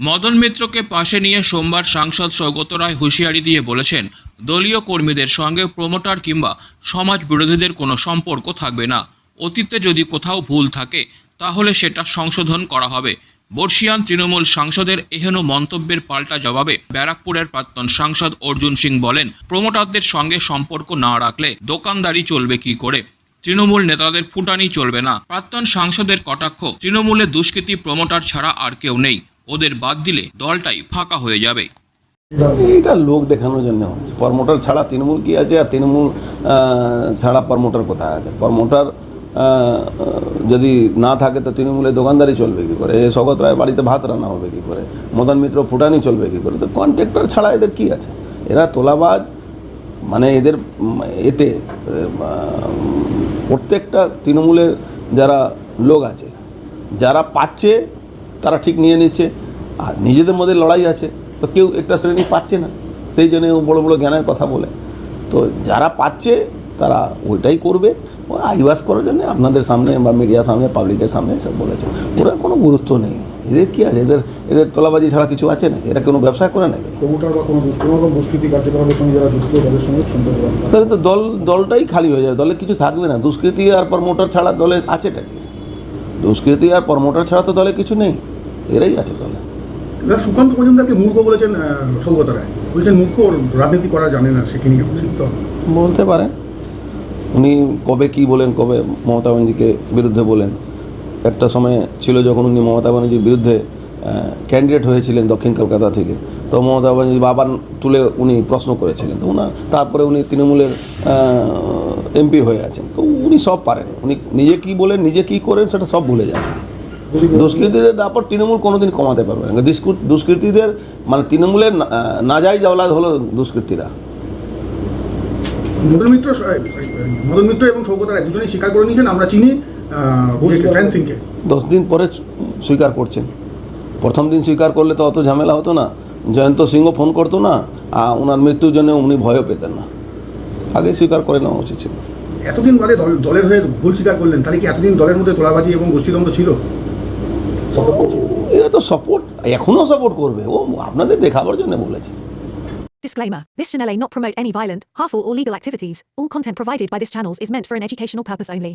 মদন মিত্রকে পাশে নিয়ে সোমবার সাংসদ সৌগত রায় হুঁশিয়ারি দিয়ে বলেছেন, দলীয় কর্মীদের সঙ্গে প্রমোটার কিংবা সমাজ বিরোধীদের কোনো সম্পর্ক থাকবে না। অতীতে যদি কোথাও ভুল থাকে, তাহলে সেটা সংশোধন করা হবে। বর্ষিয়ান তৃণমূল সাংসদের এহেন মন্তব্যের পাল্টা জবাবে ব্যারাকপুরের প্রাক্তন সাংসদ অর্জুন সিং বলেন প্রমোটারদের সঙ্গে সম্পর্ক না রাখলে দোকানদারি চলবে কি করে? তৃণমূল নেতাদের ফুটানি চলবে না। প্রাক্তন সাংসদের কটাক্ষ তৃণমূলের দুষ্কৃতী প্রমোটার ছাড়া আর কেউ নেই। ওদের বাদ দিলে দলটাই ফাঁকা হয়ে যাবে। এটা লোক দেখানোর জন্য হচ্ছে। প্রমোটার ছাড়া তৃণমূল কি আছে আর তৃণমূল ছাড়া প্রমোটার কোথায় আছে? প্রমোটার যদি না থাকে তো তৃণমূলের দোকানদারি চলবে কী করে? এ শগত রায় বাড়িতে ভাত রান্না হবে কী করে? মদন মিত্র ফুটানি চলবে কী করে? তো কন্ট্রাক্টর ছাড়া এদের কি আছে? এরা তোলাবাজ মানে এদের এতে প্রত্যেকটা তৃণমূলের যারা লোক আছে, যারা পাচ্ছে তারা ঠিক নিয়ে নিচ্ছে। আর নিজেদের মধ্যে লড়াই আছে তো কেউ একটা শ্রেণি পাচ্ছে না। সেই জন্য ও বড় বড় জ্ঞানের কথা বলে। তো যারা পাচ্ছে তারা ওইটাই করবে। ও আইওয়াস করার জন্য আপনাদের সামনে বা মিডিয়ার সামনে পাবলিকের সামনে সব বলেছে। ওরা কোনো গুরুত্ব নেই। এদের কী আছে? এদের এদের তোলাবাজি ছাড়া কিছু আছে নাকি? এরা কোনো ব্যবসা করে নাকি? প্রমোটার বা কোনো দুষ- কোনো রকম দুষ্কৃতি কার্যকলাপের সঙ্গে যারা যুক্ত তাদের সঙ্গে সম্পর্ক রাখা। তাহলে তো দল দলটাই খালি হয়ে যাবে। দলে কিছু থাকবে না। দুষ্কৃতি আর প্রমোটার ছাড়া দলে আছেটা কি দুষ্কৃতি আর প্রমোটার ছাড়া তো দলে কিছু নেই। এরাই আছে এবার সুকান্ত মজুমদারকে মূর্খ বলেছেন সৌগত রায়। বলছেন মূর্খ রাজনীতি করা জানে না বলতে পারেন। উনি কবে কি বলেন কবে মমতা ব্যানার্জিকে বিরুদ্ধে বলেন? একটা সময় ছিল যখন উনি মমতা ব্যানার্জির বিরুদ্ধে ক্যান্ডিডেট হয়েছিলেন দক্ষিণ কলকাতা থেকে। তো মমতা ব্যানার্জি বাবার তুলে উনি প্রশ্ন করেছিলেন। তো উনার তারপরে উনি তৃণমূলের এমপি হয়ে আছেন। তো উনি সব পারেন। উনি নিজে কি বলেন নিজে কি করেন সেটা সব ভুলে যান। দুষ্কৃতীদের ব্যাপার তৃণমূল কোনোদিন কমাতে পারবে না। দুষ্কৃতীদের মানে তৃণমূলের না- আহ, নাজাইজ আওলাদ হলো দুষ্কৃতীরা। মদন মিত্র মদন মিত্র এবং সৌগত রায় দুজনেই স্বীকার করে নিয়েছেন আমরা চিনি সিংকে দশ দিন পরে স্বীকার করছেন। প্রথম দিন স্বীকার করলে তো অত ঝামেলা হতো না। জয়ন্ত সিংহ ফোন করতো না আর ওনার মৃত্যুর জন্য উনি ভয়ও পেতেন না। আগে স্বীকার করে নেওয়া উচিত ছিল। এতদিন বাদে দলের হয়ে ভুল স্বীকার করলেন তাহলে কি এতদিন দলের মধ্যে তোলাবাজি এবং গোষ্ঠীদ্বন্দ্ব ছিল? এরা তো সাপোর্ট এখনও সাপোর্ট করবে ও আপনাদের দেখাবার জন্য বলেছে Disclaimer This channel may not promote any violent, harmful, or legal activities. All content provided by this channel is meant for an educational purpose only.